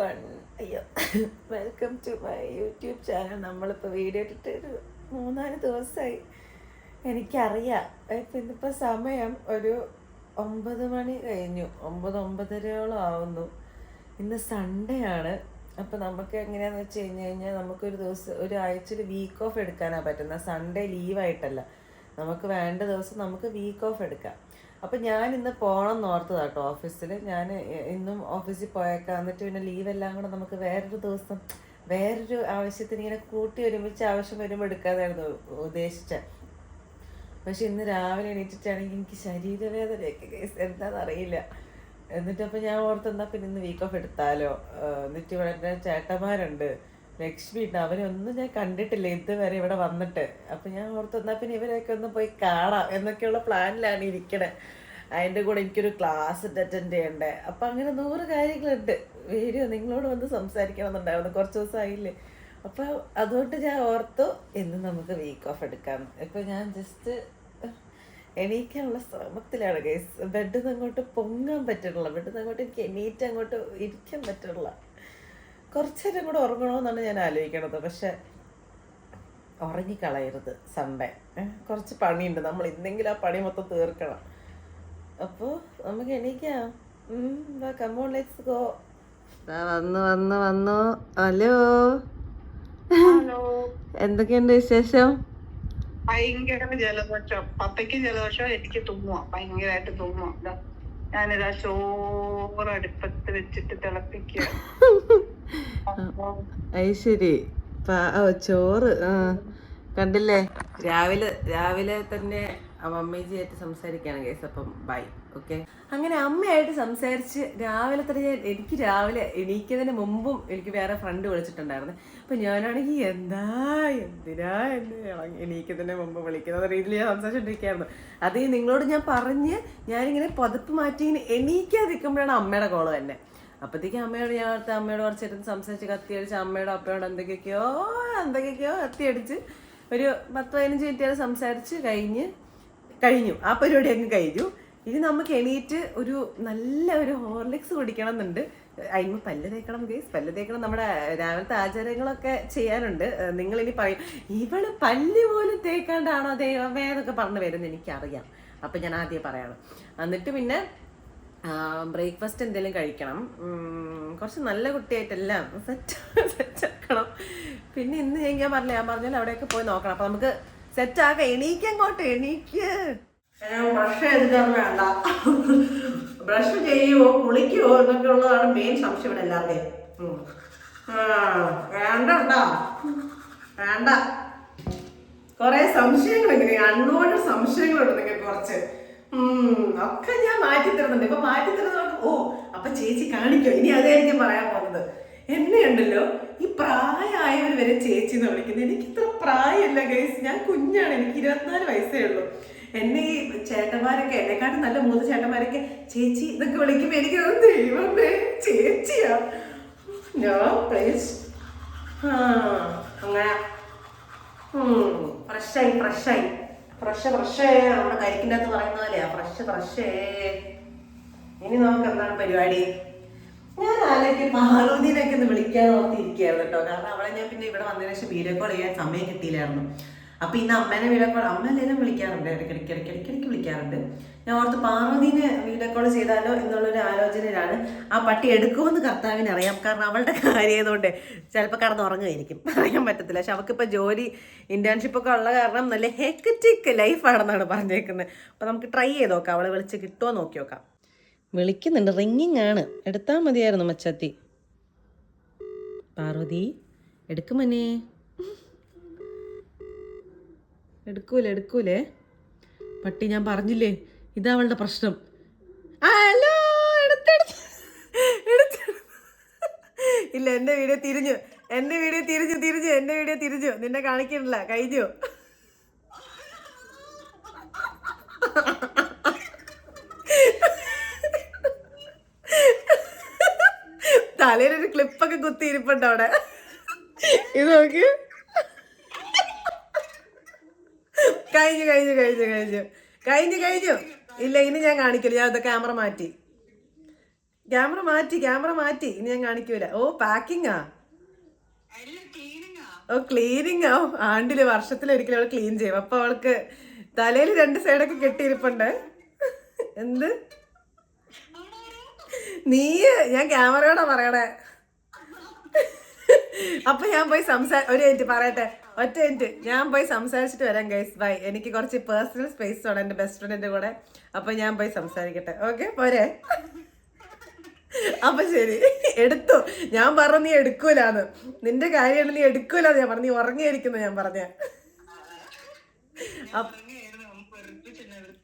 അയ്യോ. Welcome to my YouTube channel നമ്മളിപ്പോൾ video ഇട്ടിട്ട് ഒരു മൂന്നാൽ ദിവസമായി എനിക്കറിയാം. ഇപ്പം ഇന്നിപ്പോൾ സമയം ഒരു ഒമ്പത് മണി കഴിഞ്ഞു. ഒമ്പത് ഒമ്പതരയോളം ആവുന്നു. ഇന്ന് സൺഡേ ആണ്. അപ്പോൾ നമുക്ക് എങ്ങനെയാണെന്ന് വെച്ച് കഴിഞ്ഞ് കഴിഞ്ഞാൽ നമുക്കൊരു ദിവസം ഒരു ആഴ്ചയിൽ വീക്ക് ഓഫ് എടുക്കാനാണ് പറ്റുന്നത്. സൺഡേ ലീവായിട്ടല്ല നമുക്ക് വേണ്ട ദിവസം നമുക്ക് വീക്ക് ഓഫ് എടുക്കാം. അപ്പം ഞാൻ ഇന്ന് പോകണം എന്ന് ഓർത്തതാ കേട്ടോ ഓഫീസിൽ ഞാൻ ഇന്നും ഓഫീസിൽ പോയേക്കാം. എന്നിട്ട് പിന്നെ ലീവ് എല്ലാം കൂടെ നമുക്ക് വേറൊരു ദിവസം വേറൊരു ആവശ്യത്തിന് ഇങ്ങനെ കൂട്ടി ഒരുമിച്ച് ആവശ്യം വരുമ്പോൾ എടുക്കാതായിരുന്നു ഉദ്ദേശിച്ചത് പക്ഷെ ഇന്ന് രാവിലെ എണീറ്റിട്ടാണെങ്കിൽ എനിക്ക് ശരീരവേദനയൊക്കെ കേസ് എന്താണെന്ന് അറിയില്ല. എന്നിട്ടപ്പോൾ ഞാൻ ഓർത്തെന്നാ പിന്നെ ഇന്ന് വീക്ക് ഓഫ് എടുത്താലോ? എന്നിട്ട് ഇവിടെ ചേട്ടന്മാരുണ്ട്. ലക്ഷ്മി ഉണ്ട്. അവരൊന്നും ഞാൻ കണ്ടിട്ടില്ല ഇതുവരെ ഇവിടെ വന്നിട്ട്. അപ്പം ഞാൻ ഓർത്തെന്നാ പിന്നെ ഇവരെയൊക്കെ ഒന്ന് പോയി കാണാം. എന്നൊക്കെയുള്ള പ്ലാനിലാണ് ഇരിക്കണേ. അതിന്റെ കൂടെ എനിക്കൊരു ക്ലാസ് അറ്റൻഡ് ചെയ്യണ്ടേ. അപ്പം അങ്ങനെ നൂറ് കാര്യങ്ങളുണ്ട്. വീഡിയോ നിങ്ങളോട് വന്ന് സംസാരിക്കണം എന്നുണ്ടായിരുന്നു കുറച്ച് ദിവസമായില്ലേ അപ്പോൾ അതുകൊണ്ട് ഞാൻ ഓർത്തു ഇന്ന് നമുക്ക് വീക്ക് ഓഫ് എടുക്കാം. ഇപ്പം ഞാൻ ജസ്റ്റ് എണീക്കാനുള്ള ശ്രമത്തിലാണ് ഗൈസ് ബെഡിൽ നിന്ന് അങ്ങോട്ട് പൊങ്ങാൻ പറ്റുള്ള ബെഡിൽ നിന്ന് അങ്ങോട്ട് എനിക്ക് എണീറ്റ് അങ്ങോട്ട് ഇരിക്കാൻ പറ്റുള്ള കുറച്ച് നേരം കൂടെ ഉറങ്ങണമെന്നാണ് ഞാൻ ആലോചിക്കണത്. പക്ഷെ ഉറങ്ങിക്കളയരുത് സൺഡേ. കുറച്ച് പണിയുണ്ട്. നമ്മൾ ഇന്നെങ്കിലും ആ പണി മൊത്തം തീർക്കണം. അപ്പോൾ നമുക്ക് എണീക്കാം. കമോൺ ലെറ്റ്സ് ഗോ വന്നു വന്നു വന്നു. ഹലോ. ഹലോ. എന്തൊക്കെയുണ്ട് വിശേഷം? ഭയങ്കര ജലദോഷം. പപ്പയ്ക്ക് ജലദോഷം എനിക്ക് തുമ്മുക ഭയങ്കരമായിട്ട് തുമ്മുക ദാ, ഞാനിതാ ചോറ് അടുപ്പത്ത് വെച്ചിട്ട് തിളപ്പിക്കുക. ഐശ്വരി ചോറ് ആ. കണ്ടില്ലേ? രാവിലെ രാവിലെ തന്നെ അമ്മേജിയായിട്ട് സംസാരിക്കുകയാണ് കേസ് അപ്പം ബൈ ഓക്കെ അങ്ങനെ അമ്മയായിട്ട് സംസാരിച്ച് രാവിലെ തന്നെ ഞാൻ എനിക്ക് രാവിലെ എണീക്കുന്നതിന് മുമ്പും എനിക്ക് വേറെ ഫ്രണ്ട് വിളിച്ചിട്ടുണ്ടായിരുന്നു. അപ്പൊ ഞാനാണെങ്കിൽ എന്താ? എന്തിനാ എന്ന് എണീക്കുന്നതിന് മുമ്പ് വിളിക്കുന്ന രീതിയിൽ ഞാൻ സംസാരിച്ചോണ്ടിരിക്കുകയായിരുന്നു. അത് നിങ്ങളോട് ഞാൻ പറഞ്ഞ് ഞാനിങ്ങനെ പതിപ്പ് മാറ്റി ഇങ്ങനെ എണീക്കാതിരിക്കുമ്പോഴാണ് അമ്മയുടെ കോൾ തന്നെ അപ്പത്തേക്കും അമ്മയോട് ഞാൻ ഓർത്ത് അമ്മയോട് കുറച്ചിരുന്ന് സംസാരിച്ച് കത്തിയടിച്ച് അമ്മയോട് അപ്പയോട് എന്തൊക്കെയൊക്കെയോ എന്തൊക്കെയൊക്കെയോ കത്തിയടിച്ച് ഒരു പത്ത് പതിനഞ്ച് മിനിറ്റ് സംസാരിച്ച് കഴിഞ്ഞ് കഴിഞ്ഞു. ആ പരിപാടി അങ്ങ് കഴിഞ്ഞു. ഇനി നമുക്ക് എണീറ്റ് ഒരു നല്ല ഒരു ഹോർലിക്സ് കുടിക്കണം എന്നുണ്ട് അതിന് പല്ല് തേക്കണം ഗേസ് പല്ല് തേക്കണം. നമ്മുടെ രാവിലത്തെ ആചാരങ്ങളൊക്കെ ചെയ്യാനുണ്ട്. നിങ്ങൾ ഇനി പറയും ഇവൾ പല്ല് പോലും തേക്കാണ്ടാണോ ദൈവമേ എന്നൊക്കെ പറഞ്ഞു വരുന്നത് എനിക്കറിയാം. അപ്പം ഞാൻ ആദ്യം പറയണം. എന്നിട്ട് പിന്നെ ബ്രേക്ക്ഫാസ്റ്റ് എന്തെങ്കിലും കഴിക്കണം. കുറച്ച് നല്ല കുട്ടിയായിട്ടെല്ലാം സെറ്റ് സെറ്റ് ആക്കണം. പിന്നെ ഇന്ന് ഞാൻ പറഞ്ഞു ഞാൻ പറഞ്ഞാൽ അവിടെയൊക്കെ പോയി നോക്കണം. അപ്പൊ നമുക്ക് സെറ്റ് എണീക്ക് എണീക്കങ്ങോട്ട് എണീക്ക്. ബ്രഷ് ചെയ്തിട്ടൊന്നും വേണ്ട. ബ്രഷ് ചെയ്യുവോ കുളിക്കുവോ എന്നൊക്കെ ഉള്ളതാണ് മെയിൻ സംശയം ഇവിടെ എല്ലാവരുടെയും. വേണ്ട കേട്ടോ. വേണ്ട. കുറെ സംശയങ്ങൾ ഇങ്ങനെ അൺനോൺ സംശയങ്ങളുണ്ട് നിങ്ങൾക്ക് കുറച്ച്. ഒക്കെ ഞാൻ മാറ്റി തരുന്നുണ്ട്. ഇപ്പൊ മാറ്റി തരുന്നത് ഓ അപ്പൊ ചേച്ചി കാണിക്കോ. ഇനി അതായിരിക്കും പറയാൻ പോകുന്നത്. എന്നെ ഉണ്ടല്ലോ ഈ പ്രായമായവർ വരെ ചേച്ചി എന്ന് വിളിക്കുന്നത്. എനിക്ക് ഇത്ര പ്രായമല്ല ഗൈസ് ഞാൻ കുഞ്ഞാണ്. എനിക്ക് ഇരുപത്തിനാല് വയസ്സേ ഉള്ളൂ. എന്നെ ഈ ചേട്ടന്മാരൊക്കെ എന്നെക്കാട്ടും നല്ല മൂന്ന് ചേട്ടന്മാരൊക്കെ ചേച്ചി ഇതൊക്കെ വിളിക്കുമ്പോൾ എനിക്ക് ദൈവമേ ചേച്ചിയാ. ഞാൻ പ്ലീസ് അങ്ങനെ. ഫ്രഷായി ഫ്രഷായി ഫ്രഷ് ഫ്രഷേ നമ്മുടെ കരിക്കിന്റെ അകത്ത് പറയുന്ന പോലെയാ. ഫ്രഷ് ഫ്രഷേ ഇനി നമുക്ക് എന്താണ് പരിപാടി? ഞാൻ ആലോചിക്കും മഹാനൂദിനൊക്കെ ഒന്ന് വിളിക്കാൻ ഓർത്തിരിക്കുകയായിരുന്നു കേട്ടോ. കാരണം അവളെ ഞാൻ പിന്നെ ഇവിടെ വന്നതിന് ശേഷം വീഡിയോ കോൾ ചെയ്യാൻ സമയം കിട്ടിയില്ലായിരുന്നു. അപ്പൊ ഇന്ന് അമ്മേനെ വീഡിയോ കോൾ അമ്മ എല്ലാവരും വിളിക്കാറുണ്ട്. ഇടയ്ക്കിടയ്ക്ക് ഇടയ്ക്ക് വിളിക്കാറുണ്ട്. ഞാൻ ഓർത്ത് പാർവതീനെ വീഡിയോ കോൾ ചെയ്താലോ എന്നുള്ളൊരു ആലോചനയിലാണ് ആ പട്ടി എടുക്കുമെന്ന് കർത്താവിന് അറിയാം. കാരണം അവളുടെ കാര്യമായതുകൊണ്ട് ചിലപ്പോൾ കടന്നുറങ്ങുമായിരിക്കും അറിയാൻ പറ്റത്തില്ല. പക്ഷെ അവൾക്കിപ്പോൾ ജോലി ഇന്റേൺഷിപ്പ് ഒക്കെ ഉള്ള കാരണം നല്ല ഹെക്റ്റിക് ലൈഫാണെന്നാണ് പറഞ്ഞേക്കുന്നത് അപ്പോൾ നമുക്ക് ട്രൈ ചെയ്ത് നോക്കാം. അവളെ വിളിച്ച് കിട്ടുമോ നോക്കി നോക്കാം. വിളിക്കുന്നുണ്ട്. റിങ്ങിങ് ആണ്. എടുത്താൽ മതിയായിരുന്നു മച്ചാത്തി. പാർവതി എടുക്കുമനെ എടുക്കൂലേ എടുക്കൂലേ? പട്ടി ഞാൻ പറഞ്ഞില്ലേ ഇതാ അവളുടെ പ്രശ്നം. ഹലോ. ഇല്ല എന്റെ വീഡിയോ തിരിഞ്ഞു. എന്റെ വീഡിയോ തിരിഞ്ഞു തിരിഞ്ഞു എന്റെ വീഡിയോ തിരിഞ്ഞു. നിന്നെ കാണിക്കണില്ല കഴിഞ്ഞു. തലയിലൊരു ക്ലിപ്പൊക്കെ കുത്തി ഇരിപ്പുണ്ട് അവിടെ. ഇത് നോക്കി. കഴിഞ്ഞു കഴിഞ്ഞു കഴിഞ്ഞു കഴിഞ്ഞു. കഴിഞ്ഞു കഴിഞ്ഞു. ഇല്ല ഇനി ഞാൻ കാണിക്കില്ല. ഞാൻ അത് ക്യാമറ മാറ്റി. ക്യാമറ മാറ്റി ക്യാമറ മാറ്റി. ഇനി ഞാൻ കാണിക്കൂല. ഓ പാക്കിങ്ങാ ഓ ക്ലീനിങ് ആ? ആണ്ടിൽ വർഷത്തിലൊരിക്കലും അവൾ ക്ലീൻ ചെയ്യും. അപ്പൊ അവൾക്ക് തലയിൽ രണ്ട് സൈഡൊക്കെ കെട്ടിയിരിപ്പുണ്ട്. എന്ത്? നീ ഞാൻ ക്യാമറയോടെ പറയണേ. അപ്പൊ ഞാൻ പോയി സംസാ ഒരു മിനിറ്റ് പറയട്ടെ. ഒറ്റ മിനിറ്റ് ഞാൻ പോയി സംസാരിച്ചിട്ട് വരാം ഗൈസ് ബൈ എനിക്ക് കുറച്ച് പേഴ്സണൽ സ്പേസ് ആണ് എന്റെ ബെസ്റ്റ് ഫ്രണ്ടിന്റെ കൂടെ. അപ്പൊ ഞാൻ പോയി സംസാരിക്കട്ടെ. ഓക്കെ പോരെ. അപ്പൊ ശരി. എടുത്തു. ഞാൻ പറഞ്ഞു നീ എടുക്കൂലാന്ന്. നിന്റെ കാര്യമാണ് നീ എടുക്കൂലാന്ന് ഞാൻ പറഞ്ഞു. നീ ഉറങ്ങിയിരിക്കുന്നു ഞാൻ പറഞ്ഞ.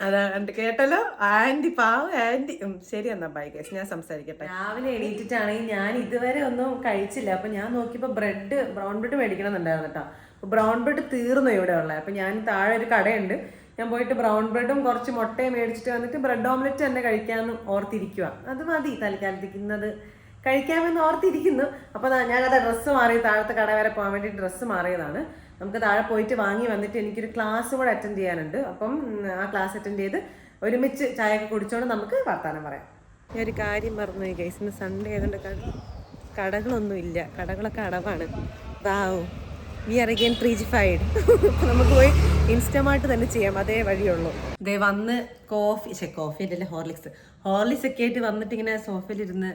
അതാ കണ്ട് കേട്ടല്ലോ? ആന്റി പാവ ആന്റി. ശരി എന്നാ ബൈ ഗൈസ് ഞാൻ സംസാരിക്കട്ടെ. രാവിലെ എണീറ്റിട്ടാണെങ്കിൽ ഞാൻ ഇതുവരെ ഒന്നും കഴിച്ചില്ല. അപ്പൊ ഞാൻ നോക്കിയപ്പോ ബ്രെഡ് ബ്രൗൺ ബ്രെഡ് മേടിക്കണം എന്നുണ്ടായിരുന്നു കേട്ടോ ബ്രൗൺ ബ്രെഡ് തീർന്നു ഇവിടെ ഉള്ളത് അപ്പൊ ഞാൻ താഴെ ഒരു കടയുണ്ട്. ഞാൻ പോയിട്ട് ബ്രൗൺ ബ്രെഡും കുറച്ച് മുട്ടയും മേടിച്ചിട്ട് വന്നിട്ട് ബ്രെഡ് ഓംലെറ്റ് തന്നെ കഴിക്കാമെന്ന് ഓർത്തിരിക്കുക അത് മതി തൽക്കാലത്തിരിക്കുന്നത് കഴിക്കാമെന്ന് ഓർത്തിരിക്കുന്നു. അപ്പോൾ ഞാനത് ഡ്രസ്സ് മാറി താഴത്തെ കട വരെ പോകാൻ വേണ്ടി ഡ്രസ്സ് മാറിയതാണ്. നമുക്ക് താഴെ പോയിട്ട് വാങ്ങി വന്നിട്ട് എനിക്കൊരു ക്ലാസ് കൂടെ അറ്റൻഡ് ചെയ്യാനുണ്ട്. അപ്പം ആ ക്ലാസ് അറ്റൻഡ് ചെയ്ത് ഒരുമിച്ച് ചായയൊക്കെ കുടിച്ചോണ്ട് നമുക്ക് വർത്താനം പറയാം. ഞാൻ ഒരു കാര്യം പറഞ്ഞു ഗൈസ് ഇന്ന് സൺഡേ ആയതുകൊണ്ട് കടകളൊന്നും ഇല്ല. കടകളൊക്കെ അടവാണ്. വാവ്. വി ആർ അഗെയിൻ ത്രീജിഫൈഡ് നമുക്ക് പോയി ഇൻസ്റ്റമാർട്ട് തന്നെ ചെയ്യാം. അതേ വഴിയുള്ളൂ. ദേ വന്ന് കോഫി ശേ കോഫി അല്ലല്ലേ ഹോർലിക്സ്. ഹോർലിക്സ് ഒക്കെ ആയിട്ട് വന്നിട്ട് ഇങ്ങനെ സോഫയിലിരുന്ന്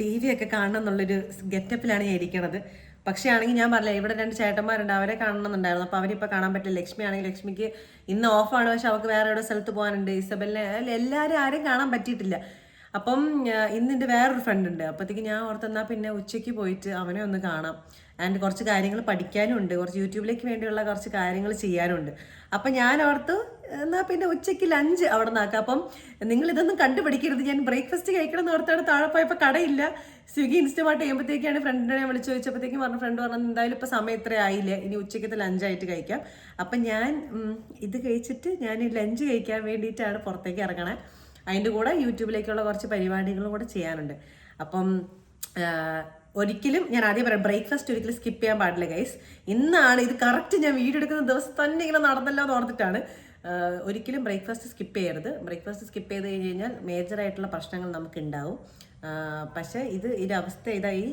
ടി വി ഒക്കെ കാണണം എന്നുള്ളൊരു ഗെറ്റപ്പിലാണ് ഞാൻ ഇരിക്കണത്. പക്ഷേ ആണെങ്കിൽ ഞാൻ പറഞ്ഞില്ല ഇവിടെ രണ്ട് ചേട്ടന്മാരുണ്ട് അവരെ കാണണമെന്നുണ്ടായിരുന്നു. അപ്പോൾ അവരിപ്പോൾ കാണാൻ പറ്റില്ല. ലക്ഷ്മി ആണെങ്കിൽ ലക്ഷ്മിക്ക് ഇന്ന് ഓഫാണ് പക്ഷെ അവൾക്ക് വേറെ എവിടെ സ്ഥലത്ത് പോകാനുണ്ട്? ഇസബലിനെ എല്ലാവരും ആരും കാണാൻ പറ്റിയിട്ടില്ല. അപ്പം ഇന്ന് എന്റെ വേറൊരു ഫ്രണ്ട് ഉണ്ട്. അപ്പോഴത്തേക്ക് ഞാൻ ഓർത്തെന്നാൽ പിന്നെ ഉച്ചയ്ക്ക് പോയിട്ട് അവനെ ഒന്ന് കാണാം. ആൻഡ് കുറച്ച് കാര്യങ്ങൾ പഠിക്കാനും ഉണ്ട് കുറച്ച് യൂട്യൂബിലേക്ക് വേണ്ടിയുള്ള കുറച്ച് കാര്യങ്ങൾ ചെയ്യാനുണ്ട്. അപ്പം ഞാൻ ഓർത്തു എന്നാൽ പിന്നെ ഉച്ചയ്ക്ക് ലഞ്ച് അവിടെ നിന്നാക്കാം. അപ്പം നിങ്ങൾ ഇതൊന്നും കണ്ടുപിടിക്കരുത്. ഞാൻ ബ്രേക്ക്ഫാസ്റ്റ് കഴിക്കണം എന്ന് ഓർത്താണ് താഴെ പോയപ്പോൾ കടയില്ല. സ്വിഗ്ഗി ഇൻസ്റ്റമാർട്ട് ചെയ്യുമ്പോഴത്തേക്കാണ് ഫ്രണ്ടിനെ ഞാൻ വിളിച്ച് ചോദിച്ചപ്പോഴത്തേക്കും പറഞ്ഞു ഫ്രണ്ട് പറഞ്ഞു എന്തായാലും ഇപ്പോൾ സമയം ഇത്ര ആയില്ലേ. ഇനി ഉച്ചയ്ക്കത്തെ ലഞ്ചായിട്ട് കഴിക്കാം. അപ്പം ഞാൻ ഇത് കഴിച്ചിട്ട് ഞാൻ ലഞ്ച് കഴിക്കാൻ വേണ്ടിയിട്ടാണ് പുറത്തേക്ക് ഇറങ്ങണേ. അതിന്റെ കൂടെ യൂട്യൂബിലേക്കുള്ള കുറച്ച് പരിപാടികളും കൂടെ ചെയ്യാനുണ്ട്. അപ്പം ഒരിക്കലും ഞാൻ ആദ്യം പറയാം ബ്രേക്ക്ഫാസ്റ്റ് ഒരിക്കലും സ്കിപ്പ് ചെയ്യാൻ പാടില്ല ഗൈസ് ഇന്നാണ് ഇത് കറക്റ്റ് ഞാൻ വീഡിയോ എടുക്കുന്ന ദിവസം തന്നെ ഇങ്ങനെ നടന്നല്ലോ എന്ന് ഓർത്തിട്ടാണ്. ഒരിക്കലും ബ്രേക്ക്ഫാസ്റ്റ് സ്കിപ്പ് ചെയ്യരുത്. ബ്രേക്ക്ഫാസ്റ്റ് സ്കിപ്പ് ചെയ്ത് കഴിഞ്ഞ് കഴിഞ്ഞാൽ മേജറായിട്ടുള്ള പ്രശ്നങ്ങൾ നമുക്ക് ഉണ്ടാവും പക്ഷേ ഇത് ഇതിന്റെ അവസ്ഥ ഇതായി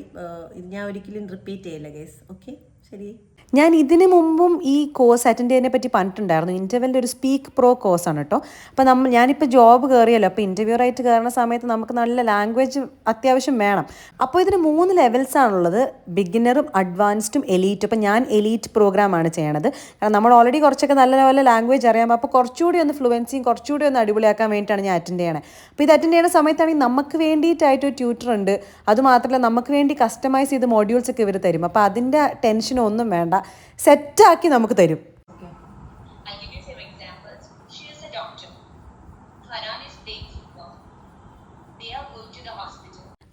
ഇത് ഞാൻ ഒരിക്കലും റിപ്പീറ്റ് ചെയ്യില്ല ഗൈസ്. ഓക്കെ? ശരി. ഞാൻ ഇതിന് മുമ്പും ഈ കോഴ്സ് അറ്റൻഡ് ചെയ്യുന്നതിനെ പറ്റി പറഞ്ഞിട്ടുണ്ടായിരുന്നു. ഇന്റർവ്യൂവിന്റെ ഒരു സ്പീക്ക് പ്രോ കോഴ്സാണ് കേട്ടോ അപ്പോൾ നമ്മൾ ഞാനിപ്പോൾ ജോബ് കയറിയല്ലോ അപ്പോൾ ഇന്റർവ്യൂ ആയിട്ട് കയറുന്ന സമയത്ത് നമുക്ക് നല്ല ലാംഗ്വേജ് അത്യാവശ്യം വേണം. അപ്പോൾ ഇതിന് മൂന്ന് ലെവൽസ് ആണുള്ളത്. ബിഗിനറും അഡ്വാൻസ്ഡും എലീറ്റും അപ്പോൾ ഞാൻ എലീറ്റ് പ്രോഗ്രാമാണ് ചെയ്യണത്. കാരണം നമ്മൾ ഓൾറെഡി കുറച്ചൊക്കെ നല്ല ലെവലിൽ ലാംഗ്വേജ് അറിയാം. അപ്പോൾ കുറച്ചുകൂടി ഒന്ന് ഫ്ലുവൻസിയും കുറച്ചുകൂടി ഒന്ന് അടിപൊളിയാക്കാൻ വേണ്ടിയിട്ടാണ് ഞാൻ അറ്റൻഡ് ചെയ്യണത് അപ്പോൾ ഇത് അറ്റൻഡ് ചെയ്യുന്ന സമയത്താണെങ്കിൽ നമുക്ക് വേണ്ടിയിട്ടായിട്ട് ഒരു ട്യൂട്ടർ ഉണ്ട്. അതുമാത്രമല്ല നമുക്ക് വേണ്ടി കസ്റ്റമൈസ് ചെയ്ത് മോഡ്യൂൾസ് ഒക്കെ ഇവർ തരും. അപ്പോൾ അതിന്റെ ടെൻഷനൊന്നും വേണ്ട. സെറ്റാക്കി നമുക്ക് തരും.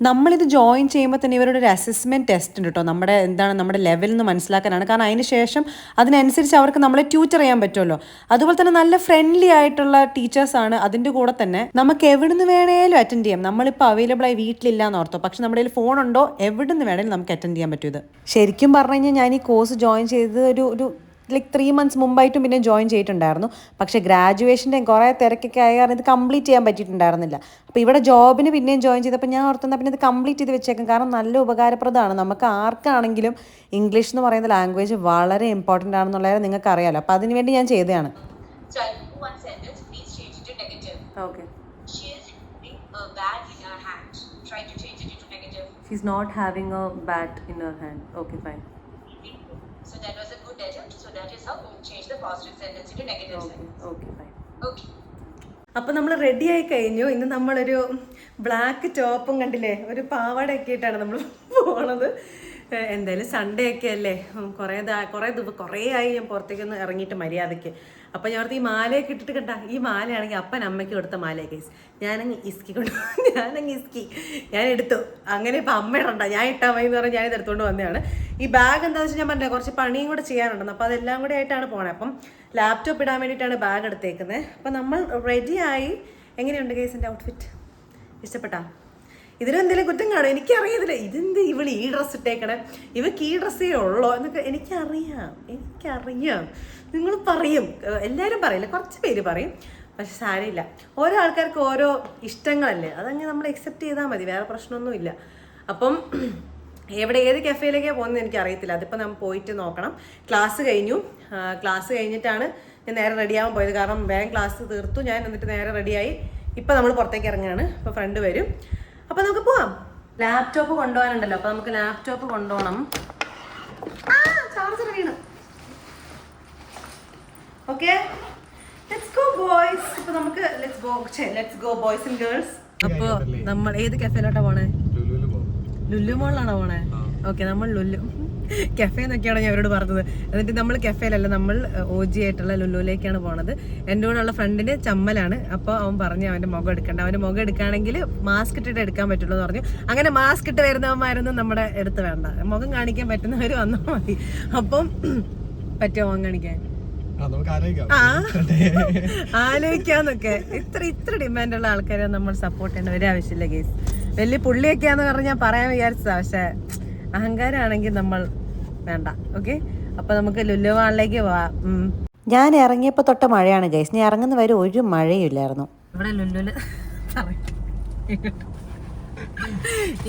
നമ്മളിത് ജോയിൻ ചെയ്യുമ്പോൾ തന്നെ ഇവരുടെ ഒരു അസസ്മെന്റ് ടെസ്റ്റ് ഉണ്ട് കേട്ടോ നമ്മുടെ എന്താണ് നമ്മുടെ ലെവൽ എന്ന് മനസ്സിലാക്കാനാണ്. കാരണം അതിന് ശേഷം അതിനനുസരിച്ച് അവർക്ക് നമ്മളെ ട്യൂറ്റർ ചെയ്യാൻ പറ്റുമല്ലോ അതുപോലെ തന്നെ നല്ല ഫ്രണ്ട്ലി ആയിട്ടുള്ള ടീച്ചേഴ്സാണ് അതിന്റെ കൂടെ തന്നെ നമുക്ക് എവിടുന്ന് വേണേലും അറ്റൻഡ് ചെയ്യാം. നമ്മളിപ്പോൾ അവൈലബിൾ ആയി വീട്ടിലില്ല എന്ന് ഓർത്തോ. പക്ഷെ നമ്മുടെ കയ്യിൽ ഫോൺ ഉണ്ടോ? എവിടുന്ന് വേണേലും നമുക്ക് അറ്റൻഡ് ചെയ്യാൻ പറ്റും ഇത്. ശരിക്കും പറഞ്ഞു കഴിഞ്ഞാൽ ഞാൻ ഈ കോഴ്സ് ജോയിൻ ചെയ്തത് ഒരു ഒരു ലൈക്ക് ത്രീ മന്ത്സ് മുമ്പായിട്ടും പിന്നെ ജോയിൻ ചെയ്തിട്ടുണ്ടായിരുന്നു. പക്ഷേ ഗ്രാജുവേഷന്റെ കുറേ തിരക്കൊക്കെ ആയ കാരണം ഇത് കംപ്ലീറ്റ് ചെയ്യാൻ പറ്റിയിട്ടുണ്ടായിരുന്നില്ല. അപ്പോൾ ഇവിടെ ജോബിന് പിന്നെയും ജോയിൻ ചെയ്തപ്പോൾ ഞാൻ ഓർത്തുന്ന പിന്നെ ഇത് കംപ്ലീറ്റ് ചെയ്ത് വെച്ചേക്കും. കാരണം നല്ല ഉപകാരപ്രദമാണ്. നമുക്ക് ആർക്കാണെങ്കിലും ഇംഗ്ലീഷ് എന്ന് പറയുന്ന ലാംഗ്വേജ് വളരെ ഇമ്പോർട്ടന്റ് ആണെന്നുള്ളത് നിങ്ങൾക്ക് അറിയാമല്ലോ അപ്പോൾ അതിന് വേണ്ടി ഞാൻ ചെയ്തതാണ്. Okay she's not one sentence. Please change it to negative. Okay She is holding a bat in her hand. Try to how we'll change the positive sentence into negative sentence. Okay fine Okay. അപ്പൊ നമ്മൾ ready ആയി കഴിഞ്ഞു ഇന്ന് നമ്മളൊരു black ടോപ്പും കണ്ടില്ലേ ഒരു പാവാടയൊക്കെ ആയിട്ടാണ് നമ്മൾ പോണത് എന്തായാലും സൺഡേ ഒക്കെ അല്ലേ? കുറേ കുറേ ദിവസം കുറേ ആയി ഞാൻ പുറത്തേക്കൊന്ന് ഇറങ്ങിയിട്ട് മര്യാദയ്ക്ക്. അപ്പം ഞാൻ ഓർത്ത് ഈ മാലയൊക്കെ ഇട്ടിട്ട് കണ്ട ഈ മാലയാണെങ്കിൽ അപ്പൻ അമ്മയ്ക്ക് കൊടുത്ത മാലയെ കേസ് ഞാനങ്ങ് ഇസ്കി കൊണ്ട് ഞാനങ്ങ് ഇസ്കി. ഞാൻ എടുത്തു. അങ്ങനെ ഇപ്പം അമ്മ ഇടണ്ട. ഞാൻ ഇട്ടാൽ മതി എന്ന് പറഞ്ഞാൽ ഞാനിത് എടുത്തുകൊണ്ട് വന്നതാണ്. ഈ ബാഗ് എന്താണെന്ന് വെച്ചാൽ ഞാൻ പറഞ്ഞില്ല കുറച്ച് പണിയും കൂടെ ചെയ്യാനുണ്ടെന്ന്. അപ്പോൾ അതെല്ലാം കൂടെ ആയിട്ടാണ് പോണത് അപ്പം ലാപ്ടോപ്പ് ഇടാൻ വേണ്ടിയിട്ടാണ് ബാഗ് എടുത്തേക്കുന്നത് അപ്പം നമ്മൾ റെഡിയായി എങ്ങനെയുണ്ട് കേസിന്റെ ഔട്ട്ഫിറ്റ് ഇഷ്ടപ്പെട്ടാ? ഇതിലും എന്തെങ്കിലും കുറ്റം കാണും എനിക്കറിയത്തില്ല. ഇതെന്ത് ഇവൾ ഈ ഡ്രസ് ഇട്ടേക്കണേ? ഇവക്ക് ഈ ഡ്രസ്സേ ഉള്ളോ എന്നൊക്കെ എനിക്കറിയാം. എനിക്കറിയാം. നിങ്ങൾ പറയും. എല്ലാവരും പറയില്ല. കുറച്ച് പേര് പറയും. പക്ഷെ സാരമില്ല. ഓരോ ആൾക്കാർക്ക് ഓരോ ഇഷ്ടങ്ങളല്ലേ? അതങ്ങ് നമ്മൾ അക്സെപ്റ്റ് ചെയ്താൽ മതി. വേറെ പ്രശ്നമൊന്നുമില്ല അപ്പം എവിടെ ഏത് കഫേയിലേക്കാണ് പോകുന്നത് എനിക്ക് അറിയത്തില്ല അതിപ്പോൾ നമ്മൾ പോയിട്ട് നോക്കണം. ക്ലാസ് കഴിഞ്ഞു. ക്ലാസ് കഴിഞ്ഞിട്ടാണ് ഞാൻ നേരെ റെഡിയാവാൻ പോയത്. കാരണം വേഗം ക്ലാസ് തീർത്തു. ഞാൻ എന്നിട്ട് നേരെ റെഡിയായി. ഇപ്പം നമ്മൾ പുറത്തേക്ക് ഇറങ്ങുകയാണ് ഇപ്പോൾ ഫ്രണ്ട് വരും. അപ്പോൾ നമുക്ക് പോവാം. ലാപ്ടോപ്പ് കൊണ്ടുപോകാനുണ്ടല്ലോ. അപ്പൊ നമുക്ക് ലാപ്ടോപ്പ് കൊണ്ടുപോകണം. ചാർജർ വീണ് ഓക്കെ ലെറ്റ്സ് ഗോ ബോയ്സ് ഇപ്പൊ നമുക്ക് let's go let's go boys and girls അപ്പൊ നമ്മൾ ഏത് കഫേലോട്ടാ പോണേ? ലുല്ലു മോളിലാണോ പോണേ? ഓക്കെ നമ്മൾ ലുല്ലു കഫേ എന്നൊക്കെയാണ് ഞാൻ അവരോട് പറഞ്ഞത്. എന്നിട്ട് നമ്മൾ കഫേയിലല്ല നമ്മൾ ഒ ജി ആയിട്ടുള്ള ലുല്ലുവിലേക്കാണ് പോണത്. എന്റെ കൂടെ ഉള്ള ഫ്രണ്ടിന് ചമ്മലാണ്. അപ്പോൾ അവൻ പറഞ്ഞു അവന്റെ മുഖം എടുക്കണ്ട. അവന്റെ മുഖം എടുക്കുകയാണെങ്കിൽ മാസ്ക് ഇട്ടിട്ട് എടുക്കാൻ പറ്റുള്ളൂ എന്ന് പറഞ്ഞു. അങ്ങനെ മാസ്ക് ഇട്ട് വരുന്നവന്മാരൊന്നും നമ്മുടെ അടുത്ത് വേണ്ട. മുഖം കാണിക്കാൻ പറ്റുന്നവർ വന്നാൽ മതി. അപ്പം പറ്റുമോ മുഖം കാണിക്കാൻ? ആലോചിക്കാന്നൊക്കെ. ഇത്ര ഇത്ര ഡിമാൻഡുള്ള ആൾക്കാരെ നമ്മൾ സപ്പോർട്ട് ചെയ്യേണ്ട ഒരു ആവശ്യമില്ല കേസ് വലിയ പുള്ളിയൊക്കെയാന്ന് പറഞ്ഞാൽ ഞാൻ പറയാൻ വിചാരിച്ചതാ. പക്ഷെ അഹങ്കാരമാണെങ്കിൽ നമ്മൾ വേണ്ട ഓക്കെ അപ്പൊ നമുക്ക് ലുലുവാളിലേക്ക് പോവാം. ഞാൻ ഇറങ്ങിയപ്പോൾ തൊട്ട മഴയാണ് ഗൈസ്. ഞാൻ ഇറങ്ങുന്ന വരെ ഒരു മഴയില്ലായിരുന്നു ഇവിടെ ലുല്ലുൽ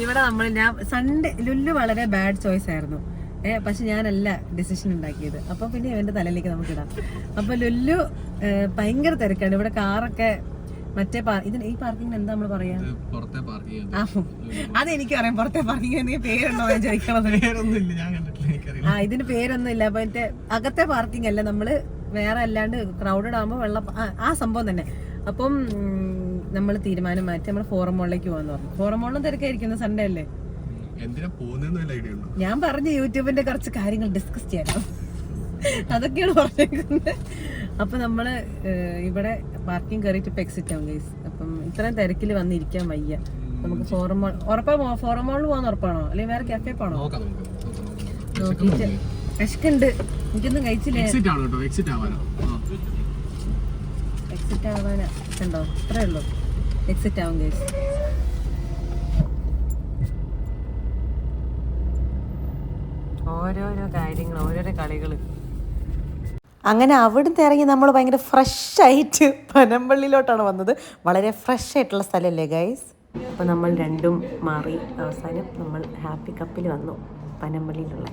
ഇവിടെ നമ്മൾ ഞാൻ സൺഡേ ലുല്ലു വളരെ ബാഡ് ചോയ്സ് ആയിരുന്നു. ഏഹ് പക്ഷെ ഞാനല്ല ഡിസിഷൻ ഉണ്ടാക്കിയത്. അപ്പൊ പിന്നെ ഇവന്റെ തലയിലേക്ക് നമുക്ക് ഇടാം. അപ്പൊ ലുല്ലു ഭയങ്കര തിരക്കാണ്. ഇവിടെ കാറൊക്കെ മറ്റേ ഇതിന് ഈ പാർക്കിംഗ് എന്താ നമ്മൾ പറയാ? പുറത്തെ പാർക്കിംഗ് അത് അതെനിക്ക് അറിയാം പുറത്തെ പാർക്കിംഗ് പേരുണ്ടോ ഞാൻ എനിക്കറിയില്ല. ആ ഇതിന് പേരൊന്നും ഇല്ല അപ്പൊ മറ്റേ അകത്തെ പാർക്കിംഗ് അല്ല നമ്മൾ വേറെ അല്ലാണ്ട് ക്രൗഡഡ് ആകുമ്പോൾ വെള്ളം ആ, സംഭവം തന്നെ. അപ്പം നമ്മൾ തീരുമാനം മാറ്റി നമ്മൾ ഫോറം മോളിലേക്ക് പോകാന്ന് പറഞ്ഞു. ഫോറം മോളിലും തിരക്കായിരിക്കുന്നു സൺഡേ അല്ലേ? ഞാൻ പറഞ്ഞു യൂട്യൂബിന്റെ കുറച്ച് കാര്യങ്ങൾ ഡിസ്കസ് ചെയ്യാനോ അതൊക്കെയാണ് പറഞ്ഞേക്കുന്നത് അപ്പൊ നമ്മൾ ഇവിടെ പാർക്കിംഗ് കയറിയിട്ട് ഇപ്പൊ എക്സിറ്റ് ആവും ഗൈസ് അപ്പം ഇത്രയും തിരക്കിൽ വന്നിരിക്കാൻ വയ്യ. നമുക്ക് ഫോറം മോൾ ഉറപ്പാ ഫോറം മോളിൽ പോകാൻ ഉറപ്പാണോ? അല്ലെങ്കിൽ വേറെ കഫേ പോണോ. നോക്കിയിട്ട് വിശക്കുണ്ട്. എനിക്കൊന്നും കഴിച്ചില്ലേ? എക്സിറ്റ് ആണ് കേട്ടോ എക്സിറ്റ് ആവാനോ? ആ. എക്സിറ്റ് ആവാനാ. കണ്ടോ? അത്രേ ഉള്ളൂ. എക്സിറ്റ് ആവും ഗൈസ് ഓരോരോ കാര്യങ്ങൾ ഓരോരോ കളികൾ അങ്ങനെ അവിടുന്ന് ഇറങ്ങി നമ്മൾ ഭയങ്കര ഫ്രഷ് ആയിട്ട് പനമ്പള്ളിയിലോട്ടാണ് വന്നത്. വളരെ ഫ്രഷ് ആയിട്ടുള്ള സ്ഥലമല്ലേ ഗൈസ് അപ്പോൾ നമ്മൾ രണ്ടും മാറി. അവസാനം നമ്മൾ ഹാപ്പി കപ്പിൽ വന്നു പനമ്പള്ളിയിലുള്ള.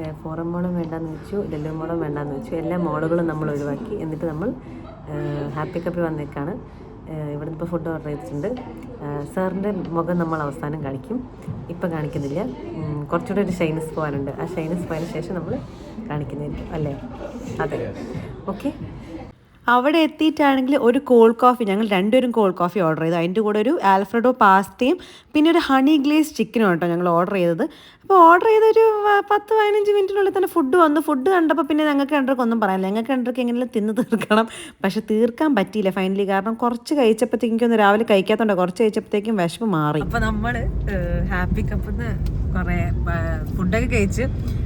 ഏഹ് ഫോറം മോളും വേണ്ടാന്ന് വെച്ചു ഡെല്ലോ മോളും വേണ്ടാന്ന് വെച്ചു. എല്ലാ മോളുകളും നമ്മൾ ഒഴിവാക്കി. എന്നിട്ട് നമ്മൾ ഹാപ്പി കപ്പിൽ വന്നേക്കാണ്. ഇവിടുന്ന് ഇപ്പോൾ ഫുഡ് ഓർഡർ ചെയ്തിട്ടുണ്ട്. സാറിന്റെ മുഖം നമ്മൾ അവസാനം കാണിക്കും. ഇപ്പം കാണിക്കുന്നില്ല. കുറച്ചുകൂടെ ഒരു ഷൈനസ് പോകാനുണ്ട്. ആ ഷൈനസ് പോയതിന് ശേഷം നമ്മൾ കാണിക്കുന്നതായിരിക്കും അല്ലേ? അതെ. ഓക്കെ അവിടെ എത്തിയിട്ടാണെങ്കിൽ ഒരു കോൾഡ് കോഫി ഞങ്ങൾ രണ്ടുപേരും കോൾഡ് കോഫി ഓർഡർ ചെയ്തു. അതിന്റെ കൂടെ ഒരു ആൽഫ്രഡോ പാസ്തയും പിന്നെ ഒരു ഹണി ഗ്ലേസ് ചിക്കനും കേട്ടോ ഞങ്ങൾ ഓർഡർ ചെയ്തത്. അപ്പോൾ ഓർഡർ ചെയ്ത ഒരു പത്ത് പതിനഞ്ച് മിനിറ്റിനുള്ളിൽ തന്നെ ഫുഡ് വന്നു. ഫുഡ് കണ്ടപ്പോൾ പിന്നെ ഞങ്ങൾക്ക് രണ്ടർക്ക് ഒന്നും പറയാനില്ല. ഞങ്ങൾക്ക് രണ്ടർക്ക് എങ്ങനെയും തിന്ന് തീർക്കണം. പക്ഷെ തീർക്കാൻ പറ്റിയില്ല ഫൈനലി കാരണം കുറച്ച് കഴിച്ചപ്പോഴത്തേക്കും ഒന്ന് രാവിലെ കഴിക്കാത്തതുകൊണ്ട് കുറച്ച് കഴിച്ചപ്പോഴത്തേക്കും വിശപ്പ് മാറി. അപ്പോൾ നമ്മൾ ഹാപ്പി കപ്പിന്ന് കുറെ ഫുഡൊക്കെ കഴിച്ച്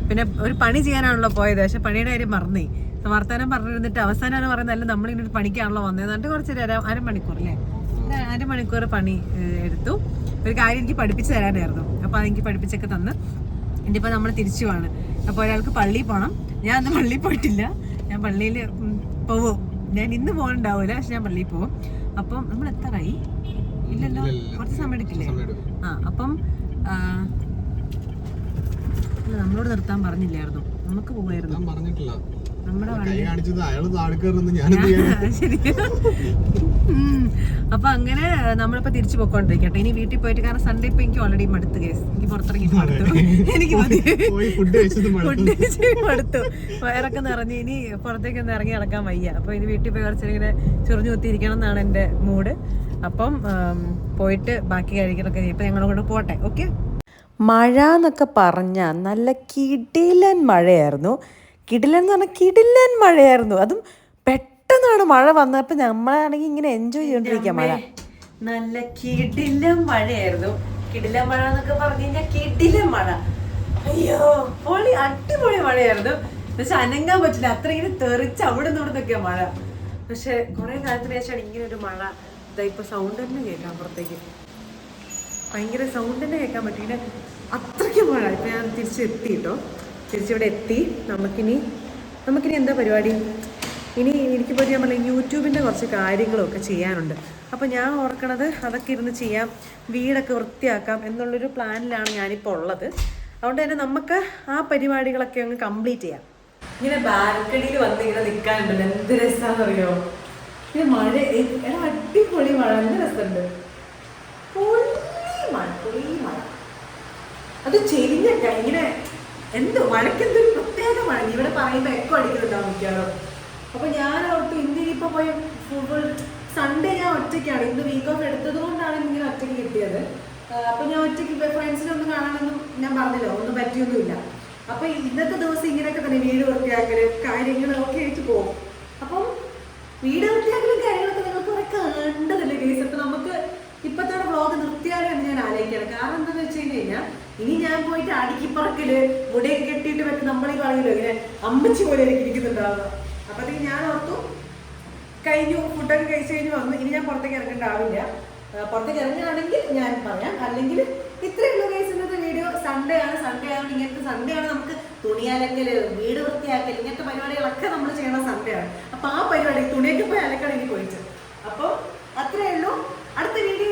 പിന്നെ ഒരു പണി ചെയ്യാനാണല്ലോ പോയത്. പക്ഷെ പണിയുടെ കാര്യം മറന്നേ. അപ്പൊ വർത്താനം പറഞ്ഞിരുന്നിട്ട് അവസാനമാണ് പറയുന്നത് അല്ല നമ്മളിങ്ങനെ ഒരു പണിക്കാണല്ലോ വന്നത് എന്നിട്ട് കുറച്ച് അര അരമണിക്കൂർ അല്ലേ? അരമണിക്കൂർ പണി എടുത്തു. ഒരു കാര്യം എനിക്ക് പഠിപ്പിച്ച് തരാനായിരുന്നു. അപ്പോൾ അതെനിക്ക് പഠിപ്പിച്ചൊക്കെ തന്ന്. ഇനിയിപ്പോൾ നമ്മൾ തിരിച്ചു പോവാണ്. അപ്പോൾ ഒരാൾക്ക് പള്ളിയിൽ പോകണം ഞാൻ അന്ന് പള്ളിയിൽ പോയിട്ടില്ല. ഞാൻ പള്ളിയിൽ പോവും. ഞാൻ ഇന്ന് പോകണ്ടാവില്ല പക്ഷെ ഞാൻ പള്ളിയിൽ പോവും. അപ്പം നമ്മൾ എത്ര ആയി? ഇല്ലല്ലോ. കുറച്ച് സമയം എടുക്കില്ലേ? ആ അപ്പം നമ്മളോട് നിർത്താൻ പറഞ്ഞില്ലായിരുന്നു. നമുക്ക് പോവായിരുന്നു. പറഞ്ഞിട്ടില്ല. നമ്മുടെ. അപ്പൊ അങ്ങനെ നമ്മളിപ്പോ തിരിച്ചു പോയിക്കൊണ്ടിരിക്കട്ടെ. ഇനി വീട്ടിൽ പോയിട്ട് കാരണം സൺഡേ ഇപ്പൊ എനിക്ക് ഓൾറെഡി മടുത്ത് കേസ് എനിക്ക് പുറത്തിറങ്ങി മടുത്തു. എനിക്ക് ഫുഡ് മടുത്തു. ഫുഡ് കഴിച്ച് മടുത്തു. വയറൊക്കെ നിറഞ്ഞ് ഇനി പുറത്തേക്ക് ഒന്ന് ഇറങ്ങി നടക്കാൻ വയ്യ. അപ്പൊ ഇനി വീട്ടിൽ പോയി കുറച്ച് ഇങ്ങനെ ചൊറിഞ്ഞു കുത്തിയിരിക്കണം എന്നാണ് എന്റെ മൂഡ് അപ്പം പോയിട്ട് ബാക്കി കഴിക്കണൊക്കെ. ഇപ്പൊ ഞങ്ങളെ കൊണ്ട് പോട്ടെ. ഓക്കെ മഴ എന്നൊക്കെ പറഞ്ഞാൽ നല്ല കിടിലൻ മഴയായിരുന്നു. കിടിലൻ എന്ന് പറഞ്ഞാൽ കിടിലൻ മഴയായിരുന്നു. അതും പെട്ടെന്നാണ് മഴ വന്നപ്പോൾ നമ്മളാണെങ്കിൽ ഇങ്ങനെ എൻജോയ് ചെയ്തോണ്ടിരിക്കുക മഴ. നല്ല കിടിലൻ മഴയായിരുന്നു. കിടിലൻ മഴ എന്നൊക്കെ പറഞ്ഞു കഴിഞ്ഞാൽ കിടിലൻ മഴ. അയ്യോ പൊളി അടിപൊളി മഴയായിരുന്നു. പക്ഷെ അനങ്ങാൻ പറ്റില്ല. അത്ര ഇങ്ങനെ തെറിച്ച് അവിടെ നിന്ന് ഇവിടുന്നൊക്കെയാ മഴ. പക്ഷെ കുറെ കാലത്തിന് ശേഷമാണ് ഇങ്ങനെ ഒരു മഴ ഇതാ ഇപ്പൊ സൗണ്ട് തന്നെ കേൾക്കാം അപ്പുറത്തേക്ക്. ഭയങ്കര സൗണ്ട് തന്നെ കേൾക്കാൻ പറ്റും. ഇങ്ങനെ അത്രയ്ക്ക് മഴ. ഇപ്പം ഞാൻ തിരിച്ചെത്തി കേട്ടോ തിരിച്ചിവിടെ എത്തി. നമുക്കിനി നമുക്കിനി എന്താ പരിപാടി? ഇനി എനിക്ക് പോയി ഞാൻ പറഞ്ഞ യൂട്യൂബിന്റെ കുറച്ച് കാര്യങ്ങളൊക്കെ ചെയ്യാനുണ്ട്. അപ്പോൾ ഞാൻ ഓർക്കണത് അതൊക്കെ ഇരുന്ന് ചെയ്യാം. വീടൊക്കെ വൃത്തിയാക്കാം എന്നുള്ളൊരു പ്ലാനിലാണ് ഞാനിപ്പോൾ ഉള്ളത്. അതുകൊണ്ട് തന്നെ നമുക്ക് ആ പരിപാടികളൊക്കെ അങ്ങ് കംപ്ലീറ്റ് ചെയ്യാം. ഇങ്ങനെ ബാൽക്കണിയിൽ വന്ന് ഇങ്ങനെ നിൽക്കാനുണ്ടല്ലോ എന്ത് രസമാണെന്ന് അറിയോ ഇത് മഴ അടിപൊളി മഴ. എന്ത് രസമുണ്ട്? മഴ കുറേ മഴ. അത് ചെരിഞ്ഞിട്ട ഇങ്ങനെ എന്ത് മഴയ്ക്ക് എന്തൊരു പ്രത്യേക മഴ. ഇവിടെ പറയുമ്പോൾ എക്കോ അടിക്കുന്നുണ്ടാവും മിക്കവാറും. അപ്പൊ ഞാൻ ഓർത്തു ഇന്ന് പോയ ഫുട്ബോൾ സൺഡേ ഞാൻ ഒറ്റയ്ക്കാണ്. ഇന്ന് വീക്ക് ഓഫ് എടുത്തത് കൊണ്ടാണ് ഇങ്ങനെ ഒറ്റയ്ക്ക് കിട്ടിയത്. അപ്പൊ ഞാൻ ഒറ്റയ്ക്ക് ഫ്രണ്ട്സിനെ ഒന്നും കാണാനൊന്നും ഞാൻ പറഞ്ഞില്ല. ഒന്നും പറ്റിയൊന്നുമില്ല. അപ്പൊ ഇന്നത്തെ ദിവസം ഇങ്ങനെയൊക്കെ തന്നെ വീട് വൃത്തിയാക്കൽ കാര്യങ്ങളൊക്കെ ആയിട്ട് പോകും. അപ്പം വീട് വൃത്തിയാക്കലും കാര്യങ്ങളൊക്കെ നിങ്ങൾ കുറെ കണ്ടതല്ലേ കേസ് അപ്പൊ നമുക്ക് ഇപ്പത്തോടെ വ്ളോഗ് എന്ന് ഞാൻ ആലോചിക്കണം കാരണം എന്താണെന്ന് വെച്ച് കഴിഞ്ഞ് കഴിഞ്ഞാൽ ഇനി ഞാൻ പോയിട്ട് അടുക്കിപ്പറക്കൽ മുടിയൊക്കെ കെട്ടിയിട്ട് മറ്റേ നമ്മളീ കളയിലോ ഇങ്ങനെ അമ്മച്ചി പോലെ എനിക്ക് ഇരിക്കുന്നുണ്ടാവുക. അപ്പത്തേക്ക് ഞാൻ ഓർത്തു കഴിഞ്ഞു ഫുഡൊക്കെ കഴിച്ചു കഴിഞ്ഞ് വന്നു. ഇനി ഞാൻ പുറത്തേക്ക് ഇറങ്ങേണ്ടാവില്ല ആവില്ല. പുറത്തേക്ക് ഇറങ്ങുകയാണെങ്കിൽ ഞാൻ പറയാം. അല്ലെങ്കിൽ ഇത്രയേ ഉള്ളൂ കേസ് ഇന്നത്തെ വീഡിയോ സൺഡേ ആണ്. സൺഡേ ആണ് ഇങ്ങനത്തെ സൺഡേ ആണ് നമുക്ക് തുണിയാലക്കൽ വീട് വൃത്തിയാക്കൽ ഇങ്ങനത്തെ പരിപാടികളൊക്കെ നമ്മൾ ചെയ്യണ സൺഡേ ആണ്. അപ്പൊ ആ പരിപാടി തുണിയൊക്കെ പോയി അലക്കണം എനിക്ക് പോയിട്ട് അപ്പോൾ അത്രയേ ഉള്ളൂ. அடுத்த வீடியோ